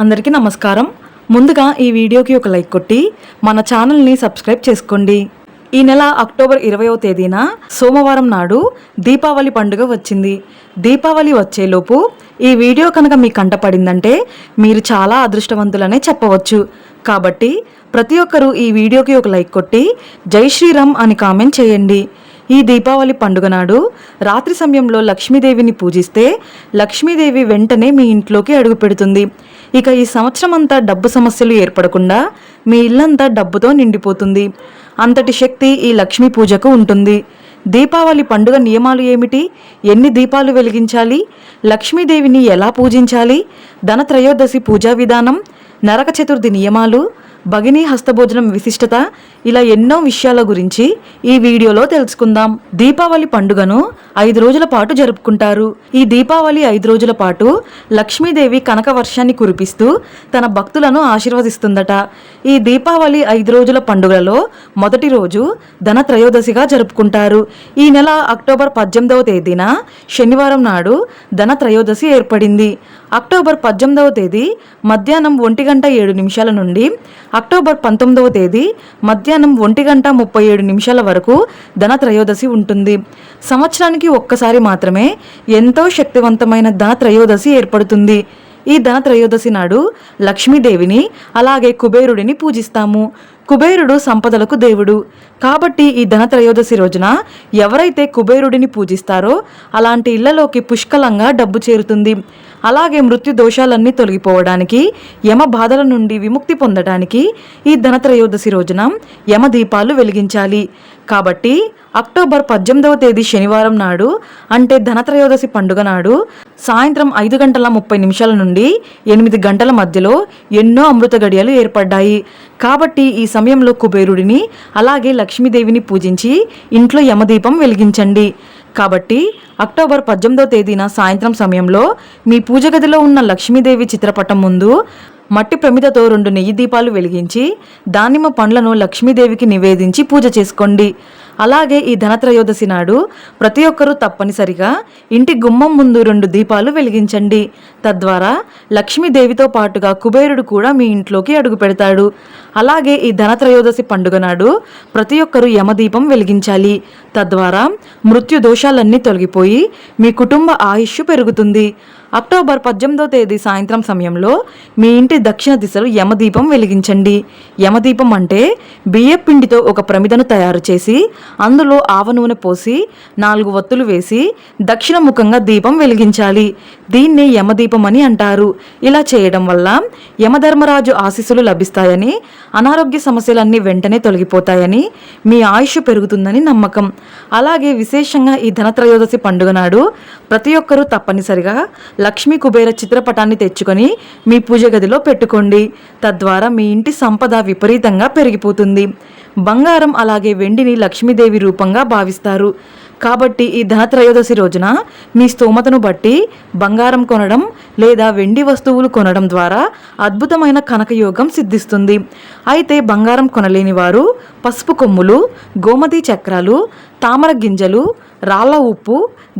అందరికీ నమస్కారం. ముందుగా ఈ వీడియోకి ఒక లైక్ కొట్టి మన ఛానల్ని సబ్స్క్రైబ్ చేసుకోండి. ఈ నెల అక్టోబర్ ఇరవయో తేదీన సోమవారం నాడు దీపావళి పండుగ వచ్చింది. దీపావళి వచ్చేలోపు ఈ వీడియో కనుక మీ కంటపడిందంటే మీరు చాలా అదృష్టవంతులనే చెప్పవచ్చు. కాబట్టి ప్రతి ఒక్కరూ ఈ వీడియోకి ఒక లైక్ కొట్టి జై శ్రీరామ్ అని కామెంట్ చేయండి. ఈ దీపావళి పండుగ నాడు రాత్రి సమయంలో లక్ష్మీదేవిని పూజిస్తే లక్ష్మీదేవి వెంటనే మీ ఇంట్లోకి అడుగు పెడుతుంది. ఇక ఈ సంవత్సరం అంతా డబ్బు సమస్యలు ఏర్పడకుండా మీ ఇల్లంతా డబ్బుతో నిండిపోతుంది. అంతటి శక్తి ఈ లక్ష్మీ పూజకు ఉంటుంది. దీపావళి పండుగ నియమాలు ఏమిటి? ఎన్ని దీపాలు వెలిగించాలి? లక్ష్మీదేవిని ఎలా పూజించాలి? ధనత్రయోదశి పూజా విధానం నరక చతుర్థి నియమాలు భగినీ హస్తభోజనం విశిష్టత ఇలా ఎన్నో విషయాల గురించి ఈ వీడియోలో తెలుసుకుందాం. దీపావళి పండుగను ఐదు రోజుల పాటు జరుపుకుంటారు. ఈ దీపావళి ఐదు రోజుల పాటు లక్ష్మీదేవి కనక వర్షాన్ని కురిపిస్తూ తన భక్తులను ఆశీర్వదిస్తుందట. ఈ దీపావళి ఐదు రోజుల పండుగలో మొదటి రోజు ధన త్రయోదశిగా జరుపుకుంటారు. ఈ నెల అక్టోబర్ పద్దెనిమిదవ తేదీన శనివారం నాడు ధన త్రయోదశి ఏర్పడింది. అక్టోబర్ పద్దెనిమిదవ తేదీ మధ్యాహ్నం ఒంటి గంట ఏడు నిమిషాల నుండి అక్టోబర్ పంతొమ్మిదవ తేదీ మధ్యాహ్నం ఒంటి గంట ముప్పై ఏడు నిమిషాల వరకు ధన త్రయోదశి ఉంటుంది. సంవత్సరానికి ఒక్కసారి మాత్రమే ఎంతో శక్తివంతమైన ధన త్రయోదశి ఏర్పడుతుంది. ఈ ధన త్రయోదశి నాడు లక్ష్మీదేవిని అలాగే కుబేరుడిని పూజిస్తాము. కుబేరుడు సంపదలకు దేవుడు. కాబట్టి ఈ ధనత్రయోదశి రోజున ఎవరైతే కుబేరుడిని పూజిస్తారో అలాంటి ఇళ్ళలోకి పుష్కలంగా డబ్బు చేరుతుంది. అలాగే మృత్యు దోషాలన్నీ తొలగిపోవడానికి యమ బాధల నుండి విముక్తి పొందడానికి ఈ ధనత్రయోదశి రోజున యమ దీపాలు వెలిగించాలి. కాబట్టి అక్టోబర్ పద్దెనిమిదవ తేదీ శనివారం నాడు అంటే ధనత్రయోదశి పండుగ నాడు సాయంత్రం ఐదు గంటల ముప్పై నిమిషాల నుండి ఎనిమిది గంటల మధ్యలో ఎన్నో అమృత గడియలు ఏర్పడ్డాయి. కాబట్టి ఈ సమయంలో కుబేరుడిని అలాగే లక్ష్మీదేవిని పూజించి ఇంట్లో యమదీపం వెలిగించండి. కాబట్టి అక్టోబర్ పద్దెనిమిదో తేదీన సాయంత్రం సమయంలో మీ పూజ గదిలో ఉన్న లక్ష్మీదేవి చిత్రపటం ముందు మట్టి ప్రమిదతో రెండు నెయ్యి దీపాలు వెలిగించి దానిమ్మ పండ్లను లక్ష్మీదేవికి నివేదించి పూజ చేసుకోండి. అలాగే ఈ ధనత్రయోదశి నాడు ప్రతి ఒక్కరూ తప్పనిసరిగా ఇంటి గుమ్మం ముందు రెండు దీపాలు వెలిగించండి. తద్వారా లక్ష్మీదేవితో పాటుగా కుబేరుడు కూడా మీ ఇంట్లోకి అడుగు పెడతాడు. అలాగే ఈ ధనత్రయోదశి పండుగ నాడు ప్రతి ఒక్కరూ యమదీపం వెలిగించాలి. తద్వారా మృత్యు దోషాలన్నీ తొలగిపోయి మీ కుటుంబ ఆయుష్ పెరుగుతుంది. అక్టోబర్ పద్దెనిమిదో తేదీ సాయంత్రం సమయంలో మీ ఇంటి దక్షిణ దిశలో యమదీపం వెలిగించండి. యమదీపం అంటే బియ్యం పిండితో ఒక ప్రమిదను తయారు చేసి అందులో ఆవ నూనె పోసి నాలుగు వత్తులు వేసి దక్షిణ ముఖంగా దీపం వెలిగించాలి. దీన్ని యమదీపం అని అంటారు. ఇలా చేయడం వల్ల యమధర్మరాజు ఆశీస్సులు లభిస్తాయని అనారోగ్య సమస్యలన్నీ వెంటనే తొలగిపోతాయని మీ ఆయుష్ పెరుగుతుందని నమ్మకం. అలాగే విశేషంగా ఈ ధనత్రయోదశి పండుగ నాడు ప్రతి ఒక్కరూ తప్పనిసరిగా లక్ష్మీ కుబేర చిత్రపటాన్ని తెచ్చుకొని మీ పూజ గదిలో పెట్టుకోండి. తద్వారా మీ ఇంటి సంపద విపరీతంగా పెరిగిపోతుంది. బంగారం అలాగే వెండిని లక్ష్మీదేవి రూపంగా భావిస్తారు. కాబట్టి ఈ ధనత్రయోదశి రోజున మీ స్తోమతను బట్టి బంగారం కొనడం లేదా వెండి వస్తువులు కొనడం ద్వారా అద్భుతమైన కనకయోగం సిద్ధిస్తుంది. అయితే బంగారం కొనలేని వారు పసుపు కొమ్ములు గోమతి చక్రాలు తామర గింజలు రాళ్ళ ఉప్పు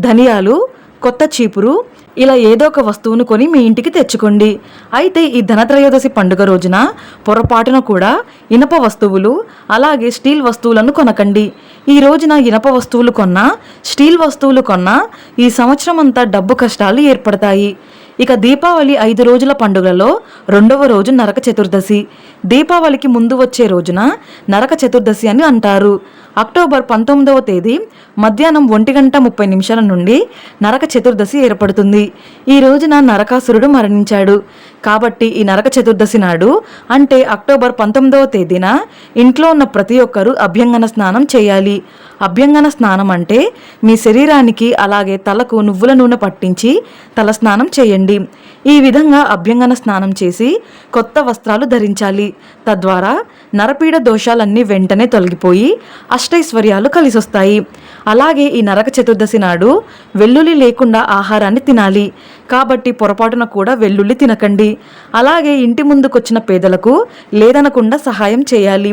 ధనియాలు కొత్త చీపురు ఇలా ఏదో ఒక వస్తువును కొని మీ ఇంటికి తెచ్చుకోండి. అయితే ఈ ధనత్రయోదశి పండుగ రోజున పొరపాటున కూడా ఇనప వస్తువులు అలాగే స్టీల్ వస్తువులను కొనకండి. ఈ రోజున ఇనప వస్తువులు కొన్నా స్టీల్ వస్తువులు కొన్నా ఈ సంవత్సరం అంతా డబ్బు కష్టాలు ఏర్పడతాయి. ఇక దీపావళి ఐదు రోజుల పండుగలలో రెండవ రోజు నరక చతుర్దశి. దీపావళికి ముందు వచ్చే రోజున నరక చతుర్దశి అని అంటారు. అక్టోబర్ పంతొమ్మిదవ తేదీ మధ్యాహ్నం ఒంటి గంట ముప్పై నిమిషాల నుండి నరక చతుర్దశి ఏర్పడుతుంది. ఈ రోజున నరకాసురుడు మరణించాడు. కాబట్టి ఈ నరక చతుర్దశి నాడు అంటే అక్టోబర్ పంతొమ్మిదవ తేదీన ఇంట్లో ఉన్న ప్రతి ఒక్కరూ అభ్యంగన స్నానం చేయాలి. అభ్యంగన స్నానం అంటే మీ శరీరానికి అలాగే తలకు నువ్వుల నూనె పట్టించి తల స్నానం చేయండి. ఈ విధంగా అభ్యంగన స్నానం చేసి కొత్త వస్త్రాలు ధరించాలి. తద్వారా నరపీడ దోషాలన్నీ వెంటనే తొలగిపోయి అష్టైశ్వర్యాలు కలిసొస్తాయి. అలాగే ఈ నరక చతుర్దశి నాడు వెల్లుల్లి లేకుండా ఆహారాన్ని తినాలి. కాబట్టి పొరపాటున కూడా వెల్లుల్లి తినకండి. అలాగే ఇంటి ముందుకొచ్చిన పేదలకు లేదనకుండా సహాయం చేయాలి.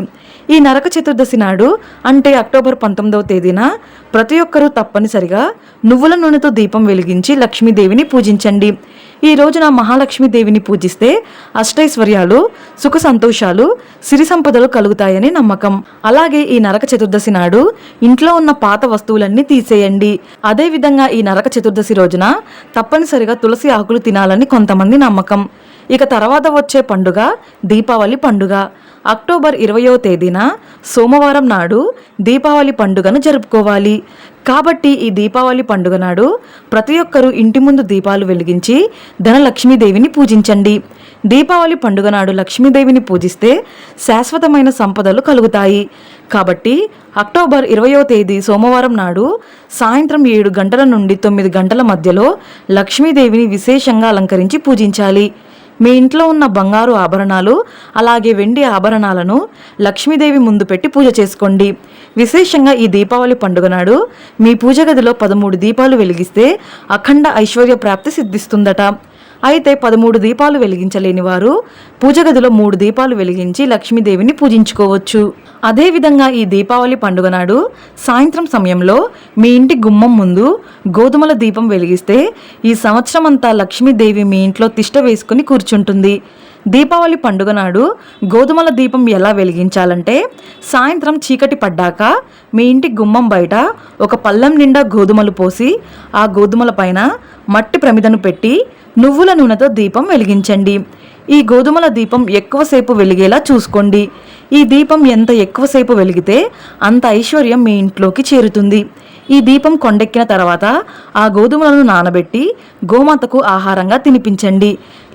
ఈ నరక చతుర్దశి నాడు అంటే అక్టోబర్ పంతొమ్మిదవ తేదీన ప్రతి ఒక్కరూ తప్పనిసరిగా నువ్వుల నూనెతో దీపం వెలిగించి లక్ష్మీదేవిని పూజించండి. ఈ రోజున మహాలక్ష్మీదేవిని పూజిస్తే అష్టైశ్వర్యాలు సుఖ సంతోషాలు సిరి సంపదలు కలుగుతాయని నమ్మకం. అలాగే ఈ నరక చతుర్దశి నాడు ఇంట్లో ఉన్న పాత వస్తువులన్నీ తీసేయండి. అదేవిధంగా ఈ నరక చతుర్దశి రోజున తప్పనిసరిగా తులసి ఆకులు తినాలని కొంతమంది నమ్మకం. ఇక తర్వాత వచ్చే పండుగ దీపావళి పండుగ. అక్టోబర్ ఇరవయో తేదీన సోమవారం నాడు దీపావళి పండుగను జరుపుకోవాలి. కాబట్టి ఈ దీపావళి పండుగ నాడు ప్రతి ఒక్కరూ ఇంటి ముందు దీపాలు వెలిగించి ధనలక్ష్మీదేవిని పూజించండి. దీపావళి పండుగ నాడు లక్ష్మీదేవిని పూజిస్తే శాశ్వతమైన సంపదలు కలుగుతాయి. కాబట్టి అక్టోబర్ ఇరవయో తేదీ సోమవారం నాడు సాయంత్రం ఏడు గంటల నుండి తొమ్మిది గంటల మధ్యలో లక్ష్మీదేవిని విశేషంగా అలంకరించి పూజించాలి. మీ ఇంట్లో ఉన్న బంగారు ఆభరణాలు అలాగే వెండి ఆభరణాలను లక్ష్మీదేవి ముందు పెట్టి పూజ చేసుకోండి. విశేషంగా ఈ దీపావళి పండుగ నాడు మీ పూజ గదిలో పదమూడు దీపాలు వెలిగిస్తే అఖండ ఐశ్వర్య ప్రాప్తి సిద్ధిస్తుందట. అయితే పదమూడు దీపాలు వెలిగించలేని వారు పూజగదిలో మూడు దీపాలు వెలిగించి లక్ష్మీదేవిని పూజించుకోవచ్చు. అదేవిధంగా ఈ దీపావళి పండుగ నాడు సాయంత్రం సమయంలో మీ ఇంటి గుమ్మం ముందు గోధుమల దీపం వెలిగిస్తే ఈ సంవత్సరం అంతా లక్ష్మీదేవి మీ ఇంట్లో తిష్ట వేసుకుని కూర్చుంటుంది. దీపావళి పండుగ నాడు గోధుమల దీపం ఎలా వెలిగించాలంటే సాయంత్రం చీకటి పడ్డాక మీ ఇంటి గుమ్మం బయట ఒక పళ్ళెం నిండా గోధుమలు పోసి ఆ గోధుమల పైన మట్టి ప్రమిదను పెట్టి నువ్వుల నూనెతో దీపం వెలిగించండి. ఈ గోధుమల దీపం ఎక్కువసేపు వెలిగేలా చూసుకోండి. ఈ దీపం ఎంత ఎక్కువసేపు వెలిగితే అంత ఐశ్వర్యం మీ ఇంట్లోకి చేరుతుంది. ఈ దీపం కొండెక్కిన తర్వాత ఆ గోధుమలను నానబెట్టి గోమాతకు ఆహారంగా తినిపించండి.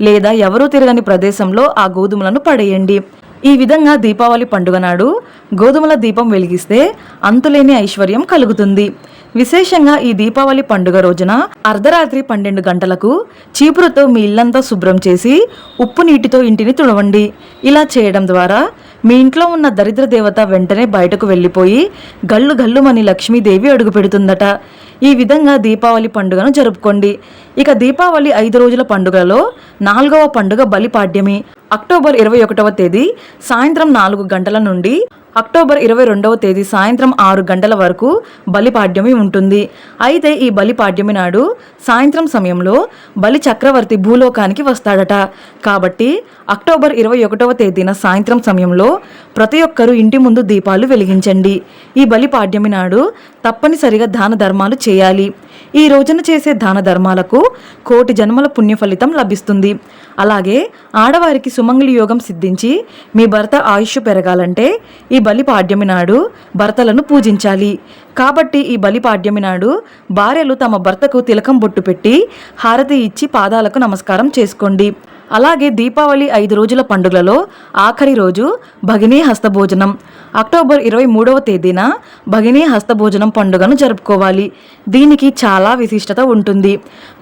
లేదా ఎవరూ తిరగని ప్రదేశంలో ఆ గోధుమలను పడేయండి. ఈ విధంగా దీపావళి పండుగ నాడు గోధుమల దీపం వెలిగిస్తే అంతులేని ఐశ్వర్యం కలుగుతుంది. విశేషంగా ఈ దీపావళి పండుగ రోజున అర్ధరాత్రి పన్నెండు గంటలకు చీపురుతో మీ ఇల్లంతా శుభ్రం చేసి ఉప్పు నీటితో ఇంటిని తుడవండి. ఇలా చేయడం ద్వారా మీ ఇంట్లో ఉన్న దరిద్ర దేవత వెంటనే బయటకు వెళ్ళిపోయి గల్లు గల్లుమని లక్ష్మీదేవి అడుగు పెడుతుందట. ఈ విధంగా దీపావళి పండుగను జరుపుకోండి. ఇక దీపావళి ఐదు రోజుల పండుగలో నాలుగవ పండుగ బలిపాడ్యమి. అక్టోబర్ ఇరవై ఒకటవ తేదీ సాయంత్రం నాలుగు గంటల నుండి అక్టోబర్ ఇరవై రెండవ తేదీ సాయంత్రం ఆరు గంటల వరకు బలిపాడ్యమి ఉంటుంది. అయితే ఈ బలిపాడ్యమి నాడు సాయంత్రం సమయంలో బలి చక్రవర్తి భూలోకానికి వస్తాడట. కాబట్టి అక్టోబర్ ఇరవై ఒకటవ తేదీన సాయంత్రం సమయంలో ప్రతి ఒక్కరూ ఇంటి ముందు దీపాలు వెలిగించండి. ఈ బలిపాడ్యమి నాడు తప్పనిసరిగా దాన ధర్మాలు చేయాలి. ఈ రోజున చేసే దాన ధర్మాలకు కోటి జన్మల పుణ్య ఫలితం లభిస్తుంది. అలాగే ఆడవారికి సుమంగళి యోగం సిద్ధించి మీ భర్త ఆయుష్ పెరగాలంటే ఈ బలి పాడ్యమి నాడు భర్తలను పూజించాలి. కాబట్టి ఈ బలి పాడ్యమి నాడు భార్యలు తమ భర్తకు తిలకం బొట్టు పెట్టి హారతి ఇచ్చి పాదాలకు నమస్కారం చేసుకోండి. అలాగే దీపావళి ఐదు రోజుల పండుగలలో ఆఖరి రోజు భగినీ హస్తభోజనం. అక్టోబర్ ఇరవై మూడవ తేదీన భగినీ హస్తభోజనం పండుగను జరుపుకోవాలి. దీనికి చాలా విశిష్టత ఉంటుంది.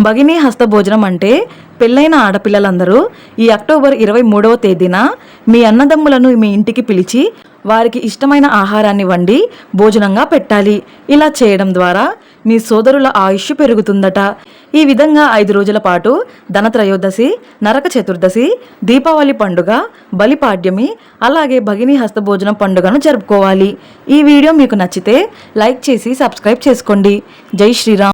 భగినీ హస్తభోజనం అంటే పెళ్ళైన ఆడపిల్లలందరూ ఈ అక్టోబర్ ఇరవై మూడవ తేదీన మీ అన్నదమ్ములను మీ ఇంటికి పిలిచి వారికి ఇష్టమైన ఆహారాన్ని వండి భోజనంగా పెట్టాలి. ఇలా చేయడం ద్వారా మీ సోదరుల ఆయుష్ పెరుగుతుందట. ఈ విధంగా ఐదు రోజుల పాటు ధనత్రయోదశి నరక చతుర్దశి దీపావళి పండుగ బలిపాడ్యమి అలాగే భగిని హస్తభోజనం పండుగను జరుపుకోవాలి. ఈ వీడియో మీకు నచ్చితే లైక్ చేసి సబ్స్క్రైబ్ చేసుకోండి. జై శ్రీరామ్.